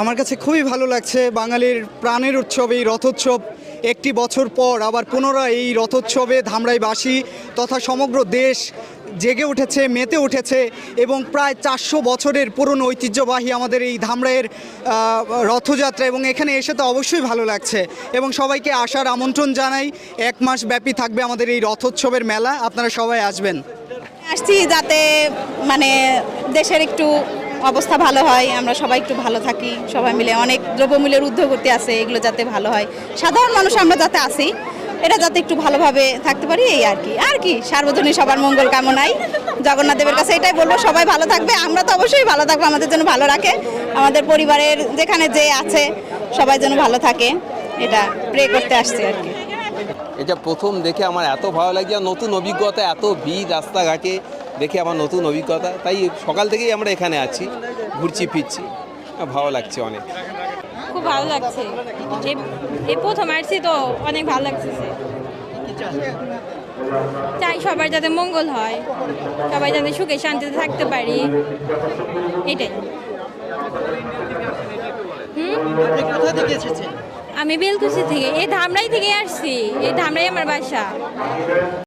আমার কাছে খুবই ভালো লাগছে বাঙালির প্রাণের উৎসব, এই রথোৎসব। একটি বছর পর আবার পুনরায় এই রথোৎসবে ধামরাইবাসী তথা সমগ্র দেশ জেগে উঠেছে, মেতে উঠেছে এবং প্রায় চারশো বছরের পুরনো ঐতিহ্যবাহী আমাদের এই ধামরাইয়ের রথযাত্রা এবং এখানে এসে তো অবশ্যই ভালো লাগছে। এবং সবাইকে আসার আমন্ত্রণ জানাই, এক মাস ব্যাপী থাকবে আমাদের এই রথোৎসবের মেলা, আপনারা সবাই আসবেন। আসছি যাতে মানে দেশের একটু অবস্থা ভালো হয়, আমরা সবাই একটু ভালো থাকি, সবাই মিলে অনেক দ্রব্যমূল্যের ঊর্ধ্বগতি আছে, এগুলো যাতে ভালো হয়। সাধারণ মানুষ আমরা যাতে আসি এটা যাতে একটু ভালোভাবে থাকতে পারি, এই আর কি। আর কি, সার্বজনীন সবার মঙ্গল কামনাই। জগন্নাথ দেবের কাছে এটাই বলব, সবাই ভালো থাকবে, আমরা তো অবশ্যই ভালো থাকব, আমাদের জন্য ভালো রাখে। আমাদের পরিবারের যেখানে যে আছে, সবাই যেন ভালো থাকে, এটা প্রে করতে আসছে আর কি। এটা প্রথম দেখে আমার এত ভালো আর নতুন অভিজ্ঞতা, এত ভিড়, রাস্তাঘাটে। দেখে আমার নতুন অভিজ্ঞতা, তাই সকাল থেকেই আমরা এখানে আছি, ঘুরছি, ফিরছি। ভালো লাগছে অনেক। খুব ভালো লাগছে। এই প্রথম আসছি তো অনেক ভালো লাগছে চাই সবার যাতে মঙ্গল হয়, সবাই যাতে সুখে শান্তিতে থাকতে পারি। এটাই। আমি বেলকুচি থেকে, এই ধামরাই থেকে আসছি, এই ধামরাই আমার বাসা।